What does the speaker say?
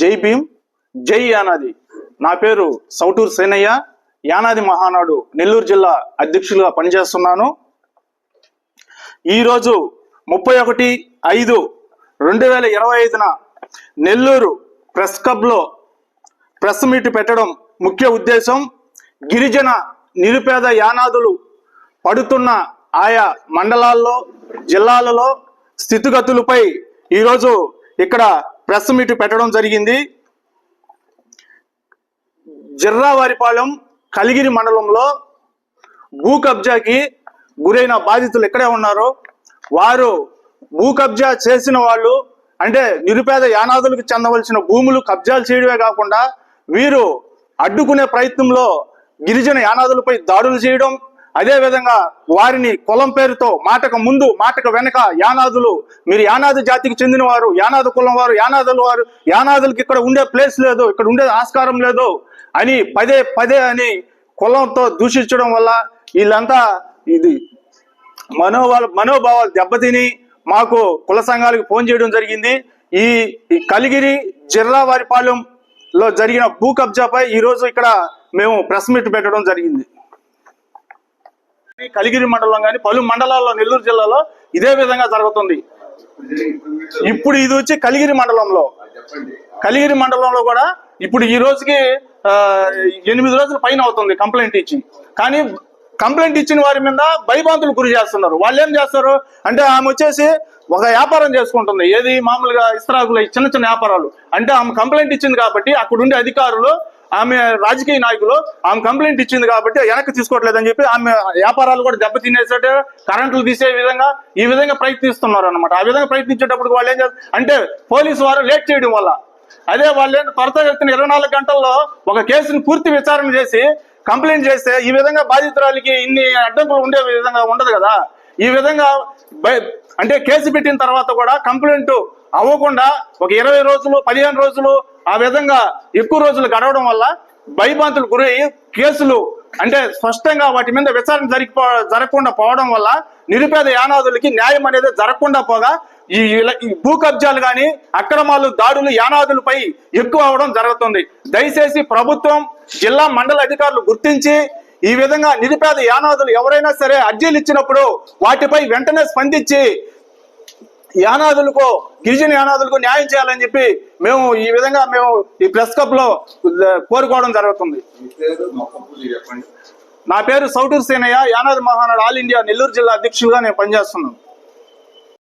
జై భీమ్ జై యానాది. నా పేరు సౌటూరు సేనయ్య. యానాది మహానాడు నెల్లూరు జిల్లా అధ్యక్షులుగా పనిచేస్తున్నాను. ఈరోజు ముప్పై ఒకటి ఐదు రెండు వేల ఇరవై ఐదున నెల్లూరు ప్రెస్ క్లబ్లో ప్రెస్ మీట్ పెట్టడం ముఖ్య ఉద్దేశం. గిరిజన నిరుపేద యానాదులు పడుతున్న ఆయా మండలాల్లో జిల్లాలలో స్థితిగతులపై ఈరోజు ఇక్కడ ప్రెస్ మీట్ పెట్టడం జరిగింది. జిర్రావారిపాలెం కలిగిరి మండలంలో భూ కబ్జాకి గురైన బాధితులు ఎక్కడే ఉన్నారో వారు భూ కబ్జా చేసిన వాళ్ళు అంటే నిరుపేద యానాదులకు చెందవలసిన భూములు కబ్జాలు చేయడమే కాకుండా వీరు అడ్డుకునే ప్రయత్నంలో గిరిజన యానాదులపై దాడులు చేయడం అదే విధంగా వారిని కులం పేరుతో మాటకు ముందు మాటకు వెనక యానాదులు మీరు యానాది జాతికి చెందిన వారు యానాది కులం వారు యానాదుల వారు యానాదులకి ఇక్కడ ఉండే ప్లేస్ లేదు ఇక్కడ ఉండే ఆస్కారం లేదు అని పదే పదే అని కులంతో దూషించడం వల్ల వీళ్ళంతా ఇది మనోభావాలు మనోభావాలు దెబ్బతిని మాకు కుల సంఘాలకు ఫోన్ చేయడం జరిగింది. ఈ కలిగిరి జిల్లా వారిపాలెంలో జరిగిన భూ కబ్జాపై ఈరోజు ఇక్కడ మేము ప్రెస్ మీట్ పెట్టడం జరిగింది. కలిగిరి మండలం కానీ పలు మండలాల్లో నెల్లూరు జిల్లాలో ఇదే విధంగా జరుగుతుంది. ఇప్పుడు ఇది వచ్చి కలిగిరి మండలంలో. కలిగిరి మండలంలో కూడా ఇప్పుడు ఈ రోజుకి ఎనిమిది రోజుల పైన అవుతుంది కంప్లైంట్ ఇచ్చి. కానీ కంప్లైంట్ ఇచ్చిన వారి మీద భయభాంతులు గురి చేస్తున్నారు. వాళ్ళు ఏం చేస్తారు అంటే ఆమె వచ్చేసి ఒక వ్యాపారం చేసుకుంటుంది. ఏది మామూలుగా ఇస్త్రాకులు చిన్న చిన్న వ్యాపారాలు. అంటే ఆమె కంప్లైంట్ ఇచ్చింది కాబట్టి అక్కడ ఉండే అధికారులు ఆమె రాజకీయ నాయకులు ఆమె కంప్లైంట్ ఇచ్చింది కాబట్టి వెనక్కి తీసుకోవట్లేదని చెప్పి ఆమె వ్యాపారాలు కూడా దెబ్బతినేసేట కరెంట్లు తీసే విధంగా ఈ విధంగా ప్రయత్నిస్తున్నారు అనమాట ఆ విధంగా ప్రయత్నించేటప్పుడు వాళ్ళు ఏం చేస్తారు? అంటే పోలీసు వారు లేట్ చేయడం వల్ల. అదే వాళ్ళు త్వరత త్వరితగతిన ఇరవై నాలుగు గంటల్లో ఒక కేసును పూర్తి విచారణ చేసి కంప్లైంట్ చేస్తే ఈ విధంగా బాధితురాలికి ఇన్ని అడ్డంకులు ఉండే విధంగా ఉండదు కదా. ఈ విధంగా అంటే కేసు పెట్టిన తర్వాత కూడా కంప్లైంట్ అవ్వకుండా ఒక ఇరవై రోజులు పదిహేను రోజులు ఆ విధంగా ఎక్కువ రోజులు గడవడం వల్ల భయభాంతులు గురై కేసులు అంటే స్పష్టంగా వాటి మీద విచారణ జరిగిపో జరగకుండా పోవడం వల్ల నిరుపేద యానాదులకి న్యాయం అనేది జరగకుండా పోగా ఈ ఈ భూ కబ్జాలు కానీ అక్రమాలు దాడులు యానాదులపై ఎక్కువ అవడం జరుగుతుంది. దయచేసి ప్రభుత్వం జిల్లా మండల అధికారులు గుర్తించి ఈ విధంగా నిరుపేద యానాదులు ఎవరైనా సరే అర్జీలు ఇచ్చినప్పుడు వాటిపై వెంటనే స్పందించి యానాదులకు గిరిజన యానాదులకు న్యాయం చేయాలని చెప్పి మేము ఈ విధంగా మేము ఈ ప్రెస్ క్లబ్లో కోరుకోవడం జరుగుతుంది. నా పేరు సౌటూరు సేనయ్య. యానాది మహానాడు ఆల్ ఇండియా నెల్లూరు జిల్లా అధ్యక్షులుగా నేను పనిచేస్తున్నాను.